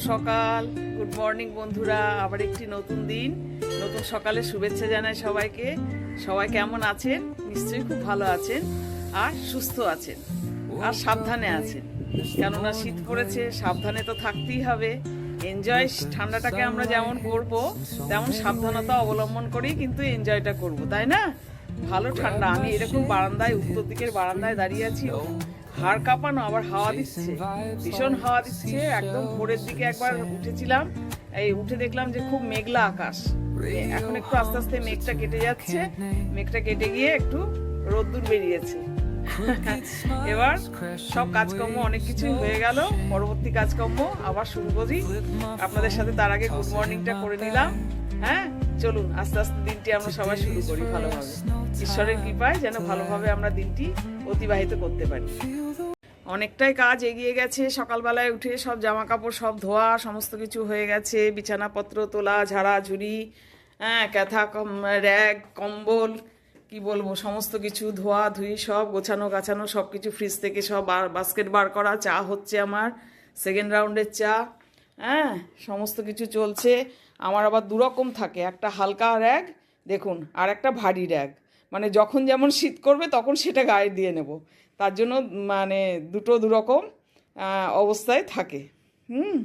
সকাল। Good morning বন্ধুরা। আবার একটি নতুন দিন। নতুন সকালে শুভেচ্ছা জানাই সবাইকে। সবাই কেমন আছেন? নিশ্চয়ই খুব ভালো আছেন আর সুস্থ আছেন আর সাবধানে আছেন। কেননা শীত পড়েছে, সাবধানে তো থাকতেই হবে। এনজয় ঠান্ডাটাকে আমরা যেমন করব, তেমন সাবধানতা অবলম্বন করেই কিন্তু এনজয়টা করব, তাই না? ভালো ঠান্ডা। আমি এরকম বারান্দায়, উত্তর দিকের বারান্দায় দাঁড়িয়ে আছি। হাড় কাঁপানো আবার হাওয়া দিচ্ছে। ভীষণ হাওয়া দিচ্ছে। একদম ভোরের দিকে একবার উঠেছিলাম। এই উঠে দেখলাম যে খুব মেঘলা আকাশ। এখন একটু আস্তে আস্তে মেঘটা কেটে যাচ্ছে। মেঘটা কেটে গিয়ে একটু রোদ্দুর বেরিয়েছে। এবার সব কাজকর্ম অনেক কিছুই হয়ে গেল। পরবর্তী কাজকর্ম আবার শুরু করি। আপনাদের সাথে তার আগে গুড মর্নিংটা করে নিলাম। হ্যাঁ? চলুন আস্তে আস্তে দিনটি আমরা সবাই শুরু করি ভালোভাবে। ঈশ্বরের কৃপায় যেন ভালোভাবে আমরা দিনটি অতিবাহিত করতে পারি। অনেকটাই কাজ এগিয়ে গেছে। সকালবেলায় উঠে সব জামা কাপড় সব ধোয়া, সমস্ত কিছু হয়ে গেছে। বিছানাপত্র, তোলা, ঝাড়া, ঝুড়ি হ্যাঁ ক্যাথা, কম- র্যাগ, কম্বল, কি বলব, সমস্ত কিছু, ধোয়া, ধুই, সব গোছানো, গাছানো, সব কিছু ফ্রিজ থেকে সব বাস্কেট বার করা, চা হচ্ছে আমার সেকেন্ড রাউন্ডের চা হ্যাঁ সমস্ত কিছু চলছে। আমার আবার দুরকম থাকে, একটা হালকা র্যাগ দেখুন, আর একটা ভারী র্যাগ মানে যখন যেমন শীত করবে, তখন সেটা গায়ে দিয়ে নেব। তার জন্য মানে দুটো দুরকম অবস্থায় থাকে। হুম?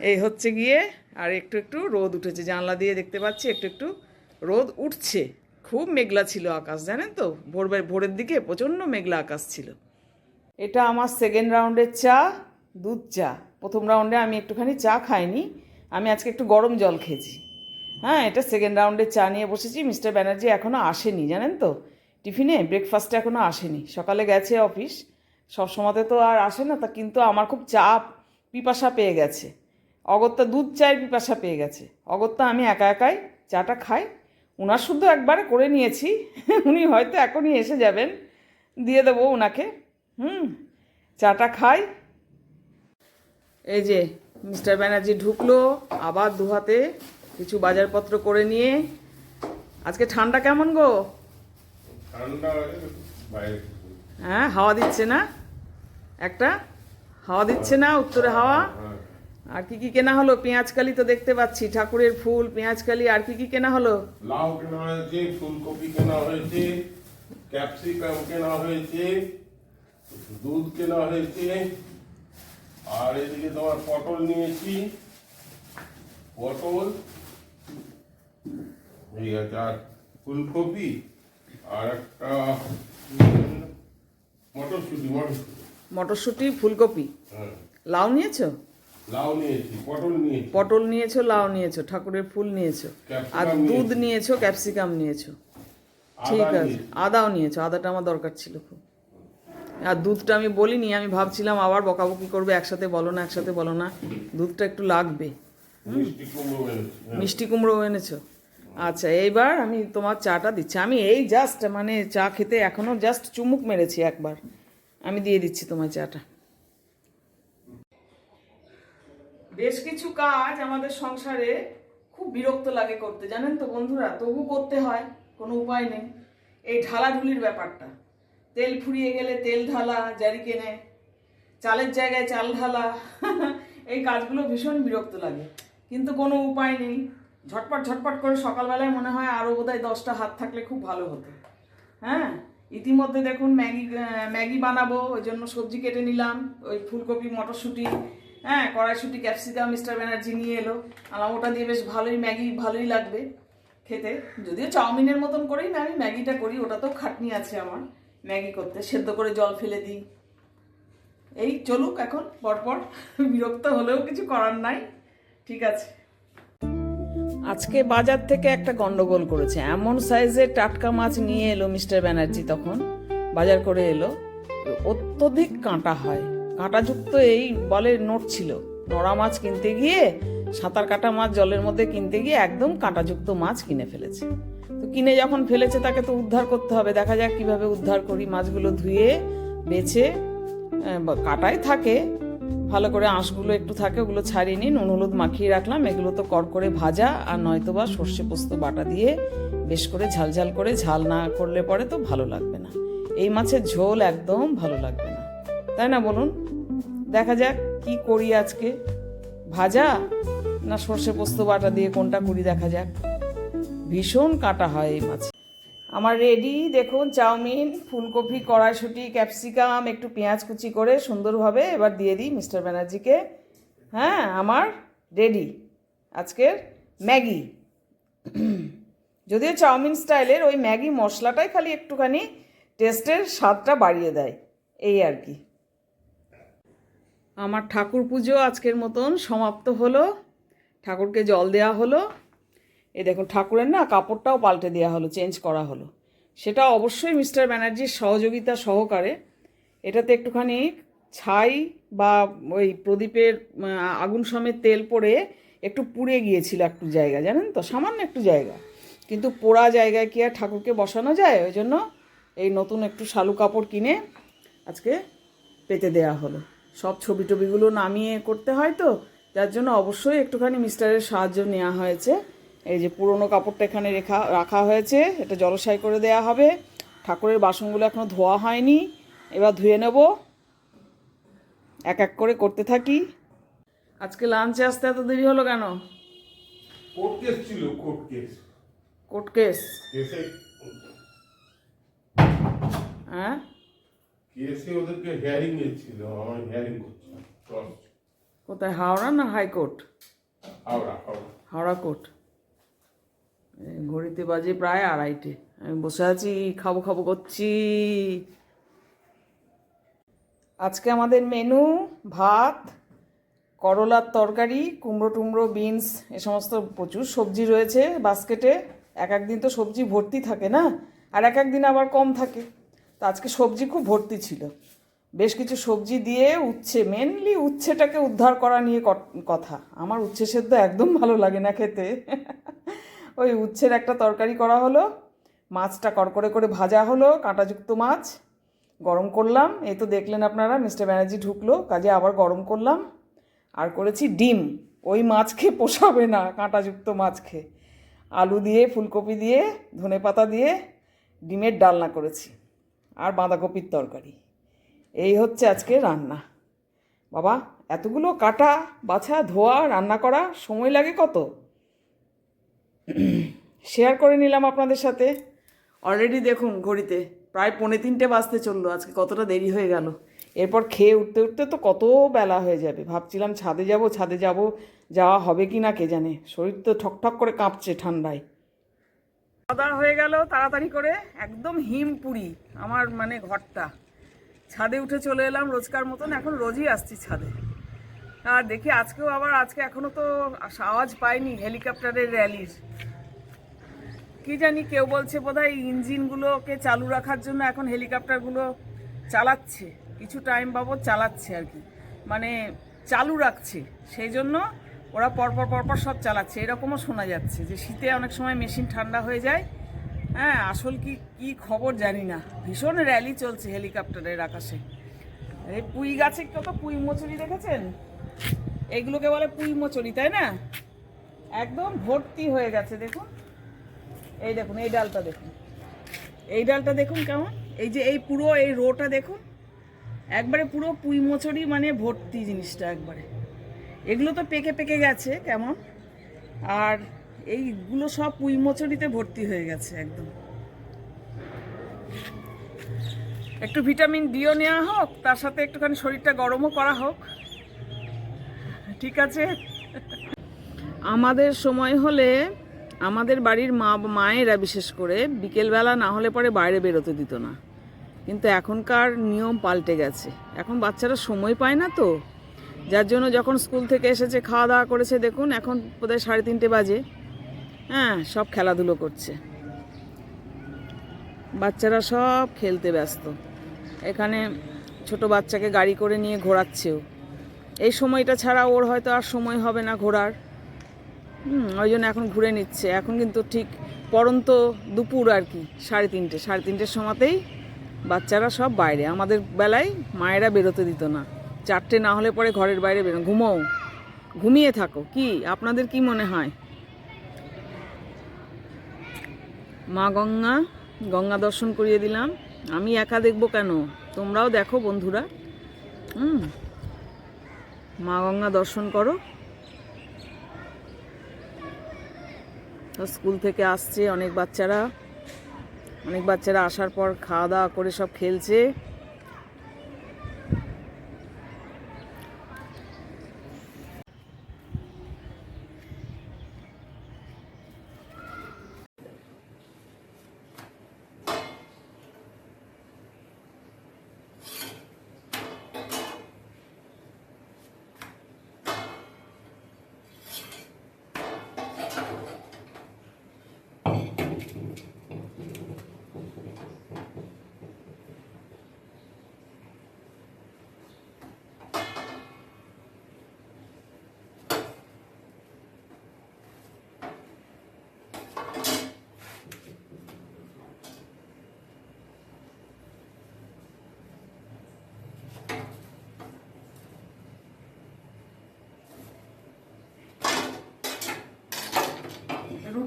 এই হচ্ছে গিয়ে আর একটু একটু রোদ উঠেছে। জানলা দিয়ে দেখতে পাচ্ছি একটু একটু রোদ উঠছে। খুব মেঘলা ছিল আকাশ, জানেন তো? ভোর ভোরের দিকে প্রচণ্ড মেঘলা আকাশ ছিল। এটা আমার সেকেন্ড রাউন্ডের চা, দুধ চা। প্রথম রাউন্ডে আমি একটুখানি চা খাইনি। আমি আজকে একটু গরম জল খেয়েছি। হ্যাঁ এটা সেকেন্ড রাউন্ডের চা নিয়ে বসেছি। মিস্টার ব্যানার্জি এখনও আসেনি, জানেন তো? টিফিনে ব্রেকফাস্টে এখনও আসেনি। সকালে গেছে অফিস সব সময়তে তো আর আসে না, তা কিন্তু আমার খুব চাপ, পিপাসা পেয়ে গেছে। অগত্যা দুধ চায়ের পিপাসা পেয়ে গেছে। অগত্যা আমি একা একাই চাটা খাই। উনার শুদ্ধ একবারে করে নিয়েছি, উনি হয়তো এখনই এসে যাবেন, দিয়ে দেবো ওনাকে হুম, চাটা খাই। এই যে মিস্টার ব্যানার্জি ঢুকলো, আবার দু হাতে কিছু বাজারপত্র করে নিয়ে। আজকে ঠান্ডা কেমন গো? হ্যাঁ হাওয়া দিচ্ছে না? একটা? হাওয়া দিচ্ছে না উত্তরে হাওয়া। আর কি কি কেনা হলো? পেঁয়াজকালি তো দেখতে পাচ্ছি ঠাকুরের ফুল পেঁয়াজকালি আর কি কি কেনা হলো? লাউ কেনা হয়েছে ফুলকপি কেনা হয়েছে ক্যাপসিকাম কেনা হয়েছে দুধ কেনা হয়েছে আর এদিকে তোমার পটল নিয়েছি। পটল? আছে আর ফুলকপি? আর একটা মটরশুটি মটরশুটি মটরশুঁটি ফুলকপি। হ্যাঁ। লাউ নিয়েছো? লাউ নিয়েছি পটল নিয়েছি। পটল নিয়েছো লাউ নিয়েছো ঠাকুরের ফুল নিয়েছো। আর দুধ নিয়েছো। ক্যাপসিকাম নিয়েছো। ঠিক আছে। আদাও নিয়েছো আদাটা আমার দরকার ছিল খুব। আর দুধটা আমি বলিনি আমি ভাবছিলাম আবার বকাবকি করবে একসাথে বলো না একসাথে বলো না। দুধটা একটু লাগবে। মিষ্টি কুমড়ো এনেছি? আচ্ছা এইবার আমি তোমার চাটা দিচ্ছি। আমি এই জাস্ট মানে চা খেতে এখনও জাস্ট চুমুক মেরেছি একবার। আমি দিয়ে দিচ্ছি তোমার চাটা। বেশ কিছু কাজ আমাদের সংসারে খুব বিরক্ত লাগে করতে, জানেন তো বন্ধুরা? তবু করতে হয়, কোনো উপায় নেই। এই ঢালাঢুলির ব্যাপারটা। তেল ফুরিয়ে গেলে তেল ঢালা জারি কেনে চালের জায়গায় চাল ঢালা। এই কাজগুলো ভীষণ বিরক্ত লাগে। কিন্তু কোনো উপায় নেই। ঝটপট ঝটপট করে সকালবেলায় মনে হয় আরও বোধহয় দশটা হাত থাকলে খুব ভালো হতো। হ্যাঁ? ইতিমধ্যে দেখুন ম্যাগি ম্যাগি বানাবো, ওই জন্য সবজি কেটে নিলাম, ওই ফুলকপি, মটরশুঁটি হ্যাঁ কড়াইশুঁটি, ক্যাপসিকাম, মিস্টার ব্যানার্জি নিয়ে এলো। আমার ওটা দিয়ে বেশ ভালোই ম্যাগি, ভালোই লাগবে খেতে। যদিও চাউমিনের মতন করেই না, আমি ম্যাগিটা করি ওটাতেও খাটনি আছে আমার, ম্যাগি করতে। সেদ্ধ করে জল ফেলে দিই। এই চলুক এখন, পরপর। বিরক্ত হলেও কিছু করার নাই। ঠিক আছে। আজকে বাজার থেকে একটা গন্ডগোল করেছে। এমন সাইজের টাটকা মাছ নিয়ে এলো মিস্টার ব্যানার্জি তখন। বাজার করে এলো। অত্যধিক কাঁটা হয়। কাঁটাযুক্ত এই বলে নোট ছিল। নড়া মাছ কিনতে গিয়ে, সাঁতার কাটা মাছ জলের মধ্যে কিনতে গিয়ে একদম কাঁটাযুক্ত মাছ কিনে ফেলেছে। তো কিনে যখন ফেলেছে, তাকে তো উদ্ধার করতে হবে। দেখা যাক কীভাবে উদ্ধার করি মাছগুলো ধুয়ে, বেছে কাটাই থাকে। ভালো করে আঁশগুলো একটু থাকে, ওগুলো ছাড়িয়ে নিই নুন, হলুদ মাখিয়ে রাখলাম। এগুলো তো কর করে ভাজা, আর নয়তো বা সর্ষে পোস্ত বাটা দিয়ে বেশ করে ঝালঝাল করে, ঝাল না করলে পরে তো ভালো লাগবে না। এই মাছের ঝোল একদম ভালো লাগবে না। তাই না বলুন? দেখা যাক কি করি আজকে। ভাজা না সর্ষে পোস্ত বাটা দিয়ে কোনটা করি দেখা যাক। ভীষণ কাটা হয় এই মাছ। আমার রেডি দেখুন, চাউমিন, ফুলকপি, কড়াইশুটি ক্যাপসিকাম একটু পেঁয়াজ কুচি করে সুন্দরভাবে এবার দিয়ে দিই মিস্টার ব্যানার্জিকে। হ্যাঁ আমার রেডি আজকের ম্যাগি। যদিও চাউমিন স্টাইলের ওই ম্যাগি মশলাটাই খালি একটুখানি টেস্টের স্বাদটা বাড়িয়ে দেয়। এই আর কি। আমার ঠাকুর পুজো আজকের মতন সমাপ্ত হলো। ঠাকুরকে জল দেওয়া হলো। এই দেখুন, ঠাকুরের না কাপড়টাও পাল্টে দেওয়া হলো চেঞ্জ করা হলো। সেটা অবশ্যই মিস্টার ব্যানার্জির সহযোগিতা সহকারে। এটাতে একটুখানি ছাই বা ওই প্রদীপের আগুন সমেত তেল পড়ে একটু পুড়ে গিয়েছিল একটু জায়গা, জানেন তো? সামান্য একটু জায়গা। কিন্তু পোড়া জায়গায় কি আর ঠাকুরকে বসানো যায়? ওই জন্য এই নতুন একটু শালু কাপড় কিনে আজকে পেতে দেয়া হলো। সব ছবি টবিগুলো নামিয়ে করতে হয় তো? যার জন্য অবশ্যই একটুখানি মিস্টারের সাহায্য নেওয়া হয়েছে। এই যে পুরনো কাপড়টা এখানে রেখা রাখা হয়েছে এটা জলসাই করে দেয়া হবে। ঠাকুরের বাসনগুলো এখনও ধোয়া হয়নি এবার ধুয়ে নেব। এক এক করে করতে থাকি। আজকে লাঞ্চে আসতে এত দেরি হলো কেন? কোর্ট কেস ছিল কোর্ট কেস কোর্ট কেস হ্যাঁ? কেসে ওদেরকে হিয়ারিং ছিল আমার হিয়ারিং করছিলাম। কোথায় হাওড়া না high court Howrah Howrah. Howrah court ঘড়িতে বাজে প্রায় আড়াইটে। আমি বসে আছি, খাব খাব করছি। আজকে আমাদের মেনু, ভাত, করলার তরকারি, কুমড়ো টুমড়ো, বিনস, এ সমস্ত প্রচুর সবজি রয়েছে বাস্কেটে। এক এক দিন তো সবজি ভর্তি থাকে না? আর এক এক দিন আবার কম থাকে। তো আজকে সবজি খুব ভর্তি ছিল। বেশ কিছু সবজি দিয়ে উচ্ছে মেনলি উচ্ছেটাকে উদ্ধার করা নিয়ে কথা। আমার উচ্ছে সেদ্ধ একদম ভালো লাগে না খেতে। ওই উচ্ছের একটা তরকারি করা হলো, মাছটা কড়কড়ে করে ভাজা হলো, কাঁটাযুক্ত মাছ, গরম করলাম। এই তো দেখলেন আপনারা, মিস্টার ব্যানার্জি ঢুকলো, কাজে আবার গরম করলাম। আর করেছি ডিম, ওই মাছ খেয়ে পোষাবে না, কাঁটাযুক্ত মাছ খেয়ে। আলু দিয়ে, ফুলকপি দিয়ে, ধনে পাতা দিয়ে ডিমের ডালনা করেছি, আর বাঁধাকপির তরকারি। এই হচ্ছে আজকে রান্না। বাবা, এতগুলো কাটা, বাছা, ধোয়া, রান্না করা, সময় লাগে কত? শেয়ার করে নিলাম আপনাদের সাথে। অলরেডি দেখুন ঘড়িতে প্রায় পৌনে তিনটে বাজতে চলল, আজকে কতটা দেরি হয়ে গেল। এরপর খেয়ে উঠতে উঠতে তো কত বেলা হয়ে যাবে। ভাবছিলাম ছাদে যাব ছাদে যাব, যাওয়া হবে কি না কে জানে। শরীর তো ঠকঠক করে কাঁপছে ঠান্ডায়। খাওয়া হয়ে গেল তাড়াতাড়ি করে, একদম হিম পুরি, আমার মানে ঘরটা। ছাদে উঠে চলে এলাম রোজকার মতন, এখন রোজই আসছি ছাদে। দেখি আজকেও আবার, আজকে এখনও তো আওয়াজ পাইনি হেলিকপ্টারের র্যালির কি জানি কেউ বলছে বোধহয় ইঞ্জিনগুলোকে চালু রাখার জন্য এখন হেলিকপ্টারগুলো চালাচ্ছে, কিছু টাইম বাবদ চালাচ্ছে আর কি। মানে চালু রাখছে, সেই জন্য ওরা পরপর পরপর সব চালাচ্ছে। এরকমও শোনা যাচ্ছে যে শীতে অনেক সময় মেশিন ঠান্ডা হয়ে যায়। হ্যাঁ আসল কি কি খবর জানি না। ভীষণ র্যালি চলছে হেলিকপ্টারের আকাশে। এই পুঁই গাছে কত পুঁই মোচড়ি দেখেছেন? এগুলোকে বলে পুঁই মোচড়ি তাই না? একদম ভর্তি হয়ে গেছে, দেখুন। এই দেখুন, এই ডালটা দেখুন। এই ডালটা দেখুন কেমন? এই যে এই পুরো এই রোটা দেখুন, একবারে পুরো পুঁই মোচড়ি মানে ভর্তি জিনিসটা একবারে। এগুলো তো পেকে পেকে গেছে কেমন? আর এইগুলো সব পুঁই মোচড়িতে ভর্তি হয়ে গেছে একদম। একটু ভিটামিন ডিও নেওয়া হোক, তার সাথে একটুখানি শরীরটা গরমও করা হোক। ঠিক আছে? আমাদের সময় হলে আমাদের বাড়ির মা, মায়েরা বিশেষ করে বিকেলবেলা না হলে পরে বাইরে বেরোতে দিত না। কিন্তু এখনকার নিয়ম পাল্টে গেছে। এখন বাচ্চারা সময় পায় না তো। যার জন্য যখন স্কুল থেকে এসেছে, খাওয়া দাওয়া করেছে, দেখুন এখন বোধহয় সাড়ে তিনটে বাজে। হ্যাঁ সব খেলাধুলো করছে। বাচ্চারা সব খেলতে ব্যস্ত। এখানে ছোট বাচ্চাকে গাড়ি করে নিয়ে ঘোরাচ্ছেও। এই সময়টা ছাড়া ওর হয়তো আর সময় হবে না ঘোরার। ওই জন্য এখন ঘুরে নিচ্ছে। এখন কিন্তু ঠিক পরন্ত দুপুর আর কি, সাড়ে তিনটে। সাড়ে তিনটের সময়তেই বাচ্চারা সব বাইরে। আমাদের বেলায় মায়েরা বেরোতে দিত না। চারটে না হলে পরে ঘরের বাইরে বেরো, ঘুমোও। ঘুমিয়ে থাকো। কি, আপনাদের কি মনে হয়? মা গঙ্গা গঙ্গা দর্শন করিয়ে দিলাম। আমি একা দেখব কেন? তোমরাও দেখো বন্ধুরা। হুম। মা গঙ্গা দর্শন করো। স্কুল থেকে আসছে অনেক বাচ্চারা। অনেক বাচ্চারা আসার পর খাওয়া দাওয়া করে সব খেলছে।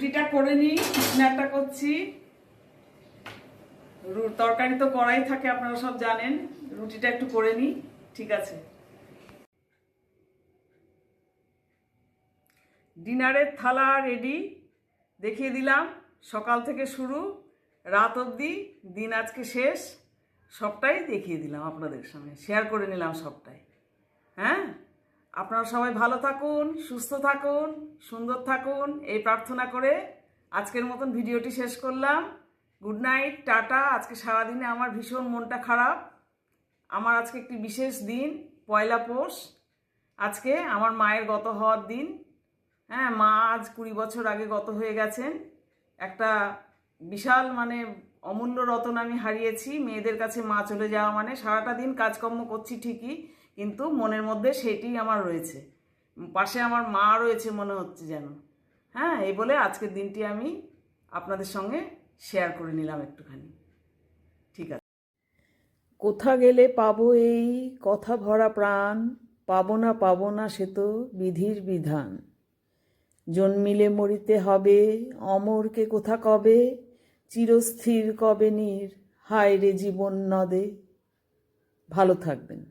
রুটিটা করে নিই স্ন্যাকটা করছি। তরকারি তো করাই থাকে, আপনারা সব জানেন। রুটিটা একটু করে নিই, ঠিক আছে। ডিনারের থালা রেডি দেখিয়ে দিলাম, সকাল থেকে শুরু, রাত অবধি, দিন আজকে শেষ, সবটাই দেখিয়ে দিলাম আপনাদের সামনে শেয়ার করে নিলাম সবটাই। হ্যাঁ? আপনারা সবাই ভালো থাকুন, সুস্থ থাকুন, সুন্দর থাকুন, এই প্রার্থনা করে আজকের মতন ভিডিওটি শেষ করলাম। Good night tata. আজকে সারাদিনে আমার ভীষণ মনটা খারাপ। আমার আজকে একটি বিশেষ দিন, পয়লা পোষ। আজকে আমার মায়ের গত হওয়ার দিন। হ্যাঁ মা আজ কুড়ি বছর আগে গত হয়ে গেছেন। একটা বিশাল মানে অমূল্য রতন আমি হারিয়েছি। মেয়েদের কাছে মা চলে যাওয়া মানে সারাটা দিন কাজকর্ম করছি ঠিকই। কিন্তু মনের মধ্যে সেটি আমার রয়েছে। পাশে আমার মা রয়েছে মনে হচ্ছে যেন। হ্যাঁ এই বলে আজকের দিনটি আমি আপনাদের সঙ্গে শেয়ার করে নিলাম একটুখানি। ঠিক আছে। কোথা গেলে পাবো এই কথা ভরা প্রাণ? পাবো না পাবো না সে তো বিধির বিধান। জন্মিলে মরিতে হবে, অমরকে কোথা কবে? চিরস্থির কবে নীর? হায় রে জীবন নদে। ভালো থাকবেন।